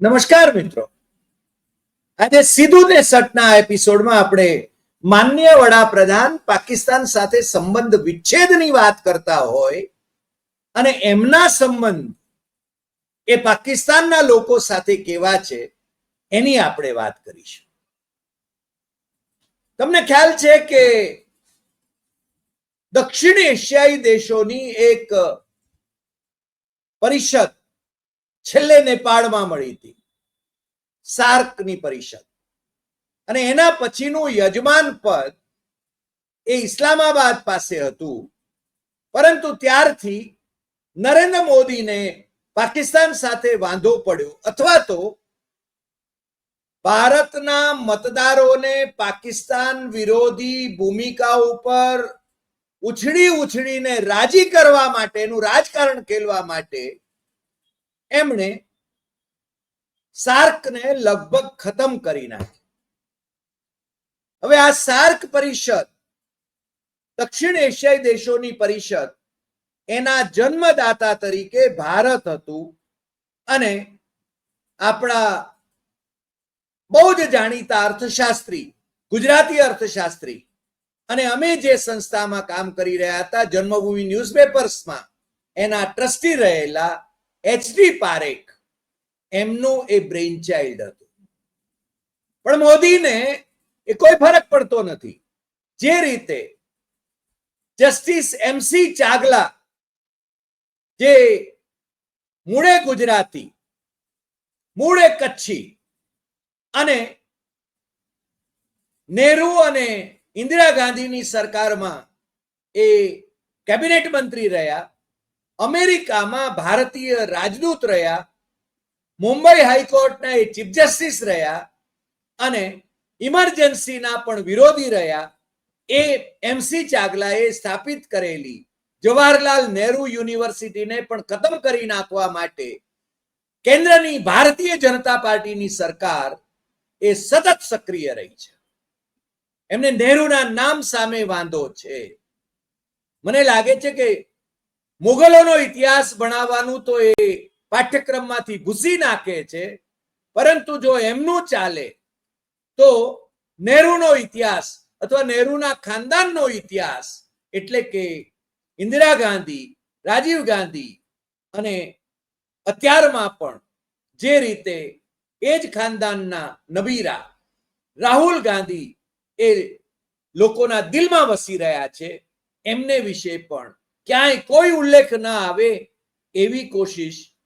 નમસ્કાર મિત્રો. આજે સીધું ને સટના એપિસોડમાં આપણે માન્ય વડાપ્રધાન પાકિસ્તાન સાથે સંબંધ વિચ્છેદની વાત કરતા હોય અને એમના સંબંધ એ પાકિસ્તાનના લોકો સાથે કેવા છે એની આપણે વાત કરીશું. તમને ખ્યાલ છે કે દક્ષિણ એશિયાઈ દેશોની એક પરિષદ છેલ્લે નેપાળમાં મળી હતી. સાર્કની પરિષદ. અને એના પછીનું યજમાન પદ એ ઇસ્લામાબાદ પાસે હતું. પરંતુ ત્યારથી નરેન્દ્ર મોદીને પાકિસ્તાન સાથે વાંધો પડ્યો અથવા તો ભારતના મતદારોને પાકિસ્તાન વિરોધી ભૂમિકા ઉપર ઉછળી ઉછળીને રાજી કરવા માટેનું રાજકારણ ખેલવા માટે એમણે સાર્કને લગભગ ખતમ કરી નાખી. હવે આ સાર્ક પરિષદ દક્ષિણ એશિયાઈ દેશોની પરિષદ, એના જન્મદાતા તરીકે ભારત હતું અને આપણા બહુ જ જાણીતા અર્થશાસ્ત્રી, ગુજરાતી અર્થશાસ્ત્રી અને અમે જે સંસ્થામાં કામ કરી રહ્યા હતા, જન્મભૂમિ ન્યૂઝપેપર્સમાં, એના ટ્રસ્ટી રહેલા એચડી પારેખ એમનું એ બ્રેઇન ચાઇલ્ડ હતું. પણ મોદીને એ કોઈ ફરક પડતો નથી. જે રીતે જસ્ટિસ એમસી ચાગલા જે મૂળે ગુજરાતી, મૂળે કચ્છી અને નેહરુ અને ઇન્દિરા ગાંધીની સરકારમાં એ કેબિનેટ મંત્રી રહ્યા અમેરિકામાં ભારતીય રાજદૂત રહ્યા, મુંબઈ હાઈકોર્ટના એ ચીફ જસ્ટિસ રહ્યા અને ઇમરજન્સીના પણ વિરોધી રહ્યા, એ એમસી ચાગલાએ સ્થાપિત કરેલી જવાહરલાલ નહેરુ યુનિવર્સિટીને પણ ખતમ કરી નાખવા માટે કેન્દ્રની ભારતીય જનતા પાર્ટીની સરકાર એ સતત સક્રિય રહી છે. એમને નહેરુના નામ સામે વાંધો છે. મને લાગે છે કે મુગલોનો ઇતિહાસ ભણાવવાનું તો એ પાઠ્યક્રમમાંથી ભૂસી નાખે છે. પરંતુ જો એમનું ચાલે, તો નહેરુનો ઇતિહાસ અથવા નહેરુના ખાનદાનનો ઇતિહાસ એટલે કે ઇન્દિરા ગાંધી, રાજીવ ગાંધી અને અત્યારમાં પણ જે રીતે એ જ ખાનદાનના નબીરા રાહુલ ગાંધી એ લોકોના દિલમાં વસી રહ્યા છે, એમને વિશે પણ ક્યાંય કોઈ ઉલ્લેખ ના આવે એવી કોશિશ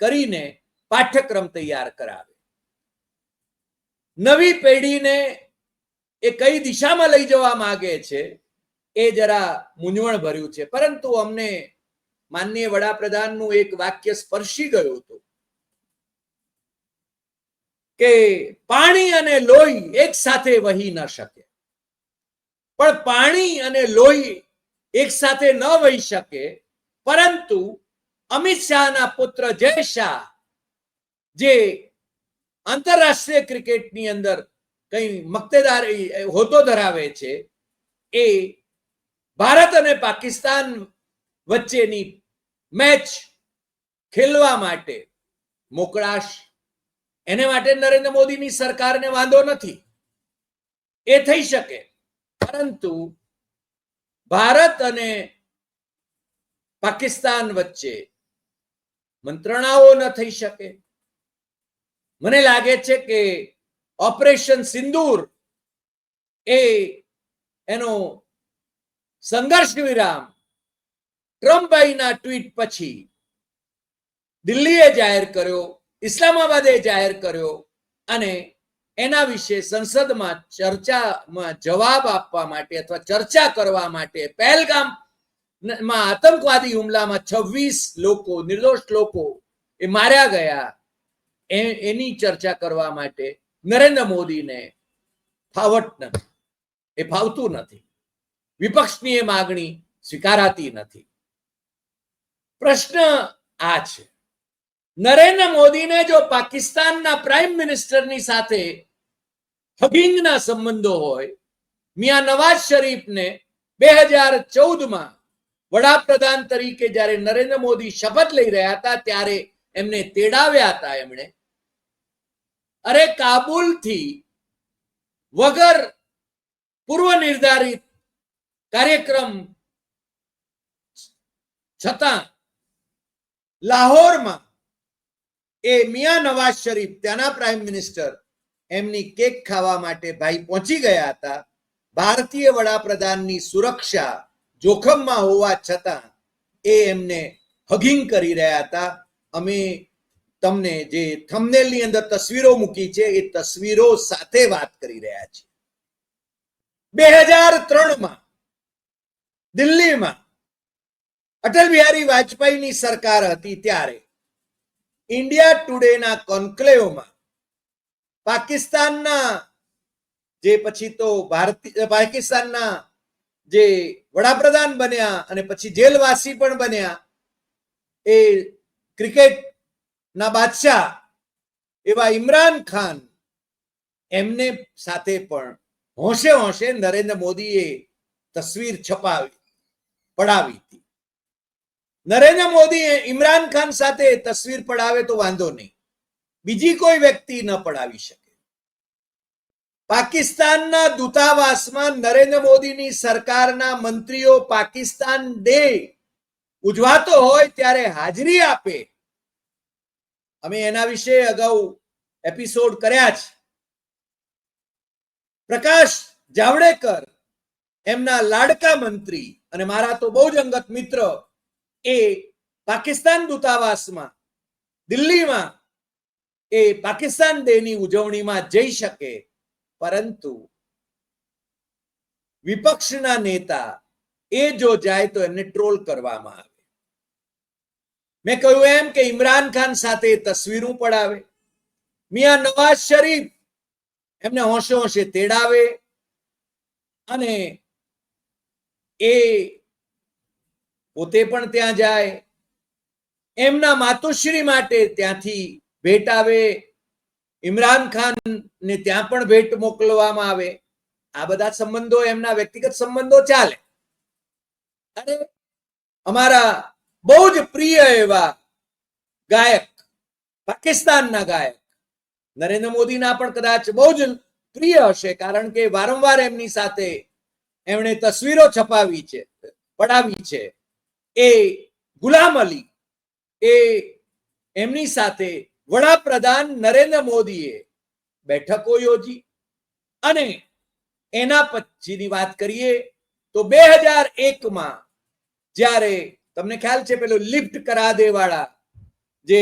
કરીને પાઠ્યક્રમ તૈયાર કરાવે. નવી પેઢીને એ કઈ દિશામાં લઈ જવા માંગે છે એ જરા મૂંઝવણ ભર્યું છે. પરંતુ અમને માનનીય વડાપ્રધાનનું એક વાક્ય સ્પર્શી ગયું હતું કે પાણી અને લોહી એક સાથે વહી ન શકે. પણ પાણી અને લોહી એક સાથે ન વહી શકે. પરંતુ અમિત શાહના પુત્ર જય શાહ, જે આંતરરાષ્ટ્રીય ક્રિકેટની અંદર કઈ મક્તેદાર હોતો ધરાવે છે, એ ભારત અને પાકિસ્તાન વચ્ચેની મેચ ખેલવા માટે મોકળાશ. એને માટે નરેન્દ્ર મોદીની સરકારને વાંધો નથી. એ થઈ શકે. પરંતુ ભારત અને પાકિસ્તાન વચ્ચે મંત્રણાઓ ન થઈ શકે. મને લાગે છે કે ઓપરેશન સિંદૂર એ એનો સંઘર્ષ વિરામ ટ્રમ્પભાઈના ટ્વીટ પછી દિલ્હીએ જાહેર કર્યો, ઇસ્લામાબાદે જાહેર કર્યો અને એના વિશે સંસદમાં ચર્ચામાં જવાબ આપવા માટે અથવા ચર્ચા કરવા માટે પહેલગામમાં આતંકવાદી હુમલામાં છવ્વીસ લોકો, નિર્દોષ લોકો એ માર્યા ગયા. એની ચર્ચા કરવા માટે નરેન્દ્ર મોદીને ફાવટ નથી. એ ફાવતું નથી. વિપક્ષની એ માગણી સ્વીકારાતી નથી. પ્રશ્ન આ છે. નરેન્દ્ર મોદીને જો પાકિસ્તાનના પ્રાઇમ મિનિસ્ટરની સાથે હગિંગના સંબંધો હોય, મિયા નવાઝ શરીફને બે હજાર ચૌદમાં વડાપ્રધાન તરીકે જ્યારે નરેન્દ્ર મોદી શપથ લઈ રહ્યા હતા, ત્યારે એમને તેડાવ્યા હતા એમણે. અરે કાબુલથી વગર પૂર્વ નિર્ધારિત કાર્યક્રમ છતાં, લાહોરમાં એ મિયા નવાઝ શરીફ, ત્યાંના પ્રાઇમ મિનિસ્ટર, એમની કેક ખાવા માટે ભાઈ પહોંચી ગયા હતા. ભારતીય વડાપ્રધાનની સુરક્ષા જોખમમાં હોવા છતાં એ એમને હગિંગ કરી રહ્યા હતા. અમે તમને જે થંબનેલની અંદર તસવીરો મૂકી છે, એ તસવીરો સાથે વાત કરી રહ્યા છીએ. બે હજાર ત્રણમાં દિલ્હીમાં અટલ બિહારી વાજપેયીની સરકાર હતી ત્યારે ઇન્ડિયા ટુડેના કોન્ક્લેવમાં પાકિસ્તાનના જે પછી તો ભારતીય પાકિસ્તાનના જે વડાપ્રધાન બન્યા અને પછી જેલવાસી પણ બન્યા, એ ક્રિકેટના બાદશાહ એવા ઇમરાન ખાન એમને સાથે પણ હોંશે હોંશે નરેન્દ્ર મોદીએ તસવીર છપાવી, પડાવી હતી. નરેન્દ્ર મોદી ઇમરાન ખાન સાથે તસવીર પડાવે તો વાંધો નહીં. બીજી કોઈ વ્યક્તિ ન પડાવી શકે. પાકિસ્તાનના દૂતાવાસમાં નરેન્દ્ર મોદીની સરકારના મંત્રીઓ પાકિસ્તાન ડે ઉજવાતો હોય ત્યારે હાજરી આપે. અમે એના વિશે અગાઉ એપિસોડ કર્યા છે. પ્રકાશ જાવડેકર, એમના લાડકા મંત્રી અને મારા તો બહુ જ અંગત મિત્ર એ પાકિસ્તાન દૂતાવાસમાં, દિલ્હીમાં, એ પાકિસ્તાન ડેની ઉજવણીમાં જઈ શકે. પરંતુ વિપક્ષના નેતા એ જો જાય તો એમને ટ્રોલ કરવામાં આવે. મેં કહ્યું એમ કે ઇમરાન ખાન સાથે તસવીરો પડાવે. મિયા નવાઝ શરીફ એમને હોંશે હોંશે તેડાવે અને એ પોતે પણ ત્યાં જાય. એમના માતુશ્રી માટે ત્યાંથી ભેટ આવે. ઇમરાન ખાન ને ત્યાં પણ ભેટ મોકલવામાં આવે. આ બધા સંબંધો એમના વ્યક્તિગત સંબંધો ચાલે. અને અમારા બહુ જ પ્રિય એવા ગાયક, પાકિસ્તાનના ગાયક, નરેન્દ્ર મોદીના પણ કદાચ બહુ જ પ્રિય હશે, કારણ કે વારંવાર એમની સાથે એમણે તસવીરો છપાવી છે, પડાવી છે. એ ગુલામ અલી, એ એમની સાથે વડાપ્રધાન નરેન્દ્ર મોદીએ બેઠકો યોજી અને એના પછીની વાત કરીએ તો બે હજાર એકમાં જ્યારે, તમને ખ્યાલ છે પેલો લિફ્ટ કરા દે વાળા જે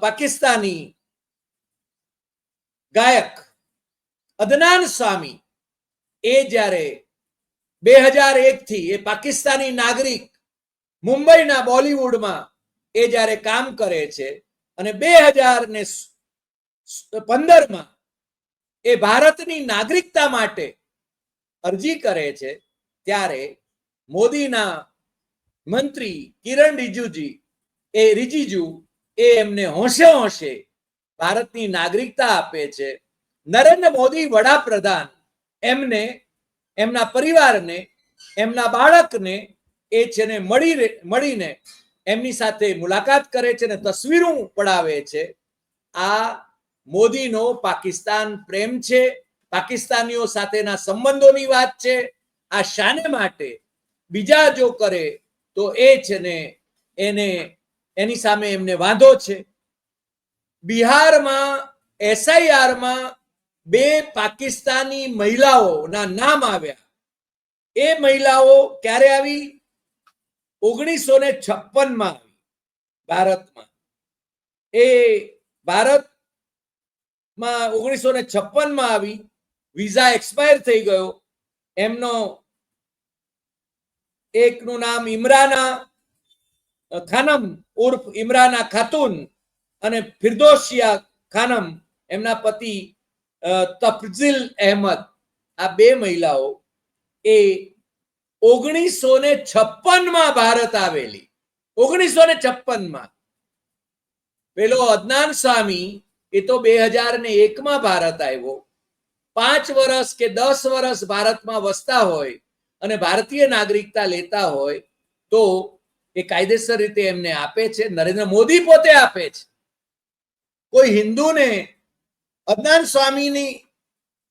પાકિસ્તાની ગાયક અદનાન સ્વામી, એ જ્યારે બે હજાર એક થી એ પાકિસ્તાની નાગરિક મુંબઈના બોલિવૂડમાં એ જ્યારે કામ કરે છે અને બે હજાર ને પંદરમાં એ ભારતની નાગરિકતા માટે અરજી કરે છે, ત્યારે મોદીના મંત્રી કિરણ રિજુજી, એ રિજિજુ એ એમને હોંશે હોંશે ભારતની નાગરિકતા આપે છે. નરેન્દ્ર મોદી વડાપ્રધાન એમને એમના પરિવારને, એમના બાળકને એ છે ને મળી મળીને એમની સાથે મુલાકાત કરે છે અને તસવીરો પડાવે છે, આ મોદીનો પાકિસ્તાન પ્રેમ છે, પાકિસ્તાનીઓ સાથેના સંબંધોની વાત છે, આ શાને માટે બીજા જો કરે તો એ છે ને એને, એની સામે એમને વાંધો છે. બિહારમાં એસઆઈઆરમાં બે પાકિસ્તાની મહિલાઓના નામ આવ્યા. એ મહિલાઓ ક્યારે આવી? ઓગણીસો ને છપ્પનમાં આવી ભારતમાં. એ ભારતમાં ઓગણીસો ને છપ્પનમાં આવી, વિઝા એક્સપાયર થઈ ગયો. એમનો એકનું નામ ઇમરાના, ખાનમ ઉર્ફ ઇમરાના ખાતુન અને ફિરદોશિયા ખાનમ એમના પતિ તફઝીલ અહેમદ, આ બે મહિલાઓ એ ઓગણીસો ને છપ્પનમાં ભારત આવેલી. ઓગણીસો ને છપ્પનમાં પેલો અદનાન સ્વામી એ તો બે હજાર ને એક માં ભારત આવ્યો. પાંચ વર્ષ કે દસ વર્ષ ભારતમાં વસતા હોય અને ભારતીય નાગરિકતા લેતા હોય તો એ કાયદેસર રીતે એમને આપે છે. નરેન્દ્ર મોદી પોતે આપે છે. કોઈ હિન્દુને અદનાન સ્વામીની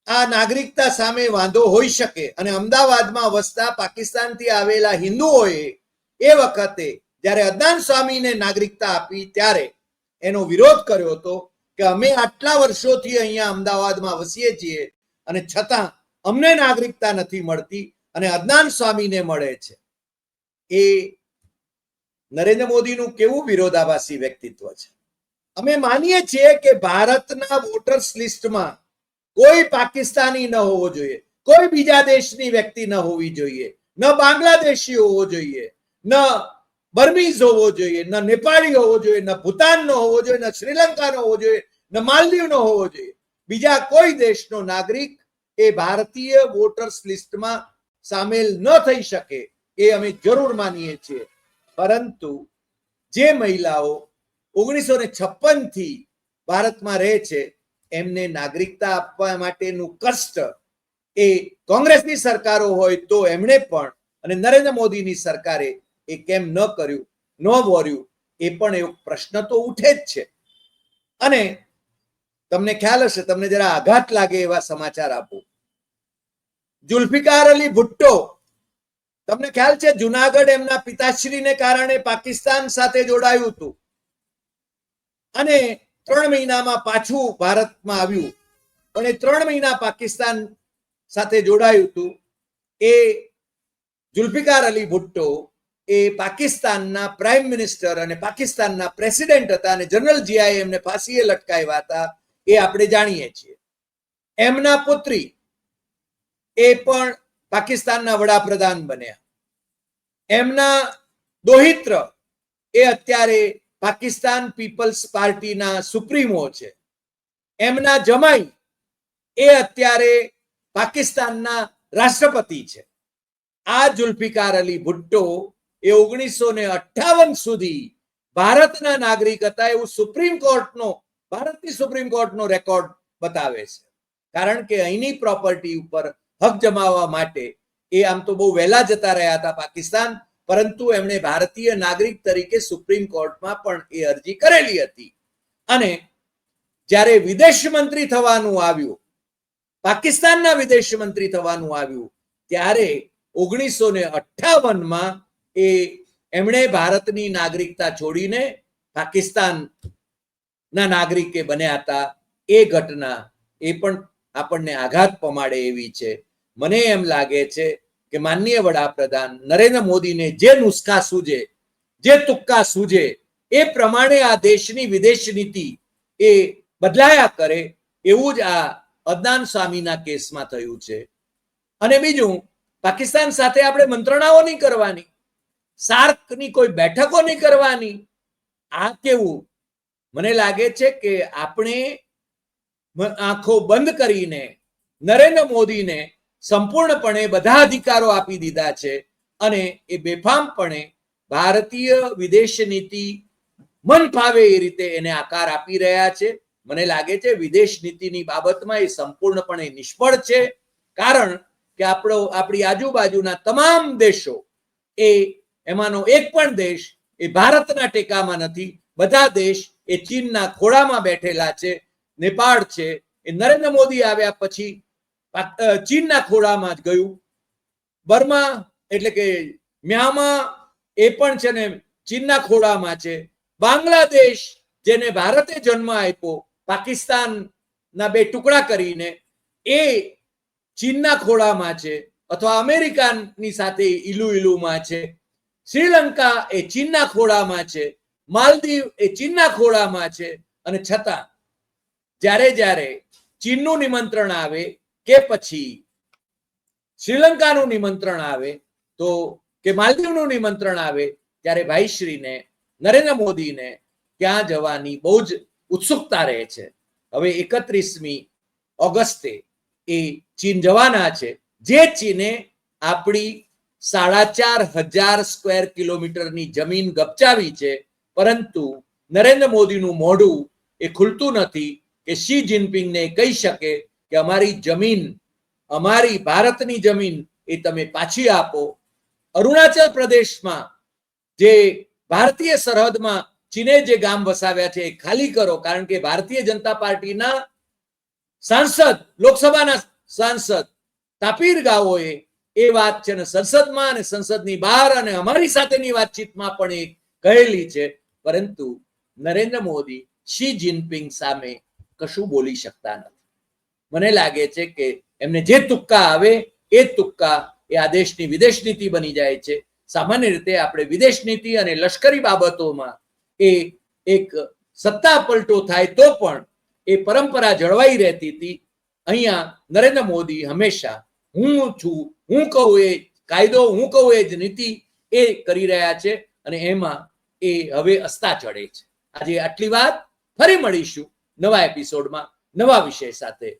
આ નાગરિકતા સામે વાંધો હોઈ શકે અને અમદાવાદમાં વસતા પાકિસ્તાનથી આવેલા હિન્દુઓએ એ વખતે જ્યારે અદનાન સ્વામીને નાગરિકતા આપી ત્યારે એનો વિરોધ કર્યો હતો કે અમે આટલા વર્ષોથી અહીંયા અમદાવાદમાં વસીએ છીએ અને છતાં અમને નાગરિકતા નથી મળતી અને અદનાન સ્વામીને મળે છે. એ નરેન્દ્ર મોદીનું કેવું વિરોધાભાસી વ્યક્તિત્વ છે? અમે માનીએ છીએ કે ભારતના વોટર્સ લિસ્ટમાં કોઈ પાકિસ્તાની ન હોવો જોઈએ, કોઈ બીજા દેશની વ્યક્તિ ન હોવી જોઈએ, ન બાંગ્લાદેશી હોવો જોઈએ, ન બર્મીઝ હોવો જોઈએ, ન નેપાળી હોવો જોઈએ, ન ભૂતાનનો હોવો જોઈએ, ન શ્રીલંકાનો હોવો જોઈએ, ન માલદીવનો હોવો જોઈએ. બીજા કોઈ દેશનો નાગરિક એ ભારતીય વોટર્સ લિસ્ટમાં સામેલ ન થઈ શકે એ અમે જરૂર માનીએ છીએ. પરંતુ જે મહિલાઓ ઓગણીસો ને છપ્પનથી ભારતમાં રહે છે, એમને નાગરિકતા આપવા માટેનું કષ્ટ એ કોંગ્રેસની સરકારો હોય તો એમણે પણ અને નરેન્દ્ર મોદીની સરકારે એ કેમ ન કર્યું, ન વોર્યું, એ પણ એવો પ્રશ્ન તો ઉઠે જ છે. અને તમને ખ્યાલ હશે, તમને જરા આઘાત લાગે એવા સમાચાર આપું. જુલ્ફિકાર અલી ભુટ્ટો, તમને ખ્યાલ છે, જુનાગઢ એમના પિતાશ્રીને કારણે પાકિસ્તાન સાથે જોડાયું હતું. અને ત્રણ મહિનામાં પાછું ભારતમાં આવ્યું. એ ત્રણ મહિના પાકિસ્તાન સાથે જોડાયું હતું. એ જુલ્ફિકાર અલી ભુટ્ટો એ પાકિસ્તાનના પ્રાઇમ મિનિસ્ટર અને પાકિસ્તાનના પ્રેસિડેન્ટ હતા અને જનરલ જીઆઈ એમને ફાંસીએ લટકાવ્યા હતા એ આપણે જાણીએ છીએ. એમના પુત્રી એ પણ પાકિસ્તાનના વડાપ્રધાન બન્યા. એમના દોહિત્ર એ અત્યારે પાકિસ્તાન પીપલ્સ પાર્ટીના સુપ્રીમો છે. એમના જમાઈ એ અત્યારે પાકિસ્તાનના રાષ્ટ્રપતિ છે. આ જુલ્ફિકાર અલી ભુટ્ટો એ ઓગણીસો ને અઠાવન સુધી ભારતના નાગરિક હતા એવું સુપ્રીમ કોર્ટનો, ભારતની સુપ્રીમ કોર્ટનો રેકોર્ડ બતાવે છે. કારણ કે અહીંની પ્રોપર્ટી ઉપર હક જમાવવા માટે એ આમ તો બહુ વહેલા જતા રહ્યા હતા પાકિસ્તાન પરંતુ એમણે ભારતીય નાગરિક તરીકે સુપ્રીમ કોર્ટમાં પણ એ અરજી કરેલી હતી. અને જ્યારે વિદેશ મંત્રી થવાનું આવ્યું, પાકિસ્તાનના વિદેશ મંત્રી થવાનું આવ્યું, ત્યારે ઓગણીસો ને અઠાવનમાં એ એમણે ભારતની નાગરિકતા છોડીને પાકિસ્તાનના નાગરિકે બન્યા હતા. એ ઘટના એ પણ આપણને આઘાત પમાડે એવી છે. મને એમ લાગે છે કે માનનીય વડાપ્રધાન નરેન્દ્ર મોદીને જે નુસ્ખા સૂજે, જે તુક્કા સૂજે, એ પ્રમાણે આ દેશની વિદેશ નીતિ એ બદલાયા કરે એવું જ આ અદનાન સ્વામીના કેસમાં થયું છે. અને બીજું, પાકિસ્તાન સાથે આપણે મંત્રણાઓ નહીં કરવાની, સાર્કની કોઈ બેઠકો નહીં કરવાની. આ કેવું? મને લાગે છે કે આપણે આંખો બંધ કરીને નરેન્દ્ર મોદીને સંપૂર્ણપણે બધા અધિકારો આપી દીધા છે અને એ બેફામપણે ભારતીય વિદેશ નીતિ મન ફાવે એ રીતે એને આકાર આપી રહ્યા છે. મને લાગે છે વિદેશ નીતિની બાબતમાં એ સંપૂર્ણપણે નિષ્ફળ છે. કારણ કે આપણો, આપણી આજુબાજુના તમામ દેશો એ, એમાંનો એક પણ દેશ એ ભારતના ટેકામાં નથી. બધા દેશ એ ચીનના ખોળામાં બેઠેલા છે. નેપાળ છે. એ નરેન્દ્ર મોદી આવ્યા પછી ચીનના ખોળામાં જ ગયું. બર્મા એટલે કે મ્યામા એ પણ છે ને ચીનના ખોળામાં છે. બાંગ્લાદેશ, જેને ભારતે જન્મ આપ્યો, પાકિસ્તાનના બે ટુકડા કરીને, એ ચીનના ખોળામાં છે અથવા અમેરિકાની સાથે ઈલુ ઈલુમાં છે. શ્રીલંકા એ ચીનના ખોળામાં છે. માલદીવ એ ચીનના ખોળામાં છે. અને છતાં, જ્યારે જ્યારે ચીનનું નિમંત્રણ આવે કે પછી શ્રીલંકાનું નિમંત્રણ આવે તો કે માલદીવનું નિમંત્રણ આવે ત્યારે ભાઈશ્રીને નરેન્દ્ર મોદીને ત્યાં જવાની બહુ જ ઉત્સુકતા રહે છે. હવે એકત્રીસમી ઓગસ્ટે એ ચીન જવાના છે. જે ચીને આપણી સાડા ચાર હજાર સ્ક્વેર કિલોમીટરની જમીન ગપચાવી છે, પરંતુ નરેન્દ્ર મોદીનું મોઢું એ ખુલતું નથી કે શી જિનપિંગને કહી શકે કે અમારી જમીન, અમારી ભારતની જમીન એ તમે પાછી આપો. અરુણાચલ પ્રદેશમાં જે ભારતીય સરહદમાં ચીને જે ગામ વસાવ્યા છે એ ખાલી કરો, કારણ કે ભારતીય જનતા પાર્ટીના સાંસદ, લોકસભાના સાંસદ તાપીર ગાઓએ એ વાત છે ને સંસદમાં અને સંસદની બહાર અને અમારી સાથેની વાતચીતમાં પણ એ કહેલી છે. પરંતુ નરેન્દ્ર મોદી, શી જિનપિંગ સામે કશું બોલી શકતા નથી. મને લાગે છે કે એમને જે તુક્કા આવે, એ તુક્કા એ આ દેશની વિદેશ નીતિ બની જાય છે. સામાન્ય રીતે આપણે વિદેશ નીતિ અને લશ્કરી બાબતોમાં એ એક સત્તા પલટો થાય તો પણ એ પરંપરા જળવાઈ રહેતી હતી. અહીંયા નરેન્દ્ર મોદી હંમેશા હું છું, હું કહું એ કાયદો, હું કહું એ જ નીતિ એ કરી રહ્યા છે અને એમાં એ હવે અસ્તા ચડે છે. આજે આટલી વાત, ફરી મળીશું નવા એપિસોડમાં નવા વિષય સાથે.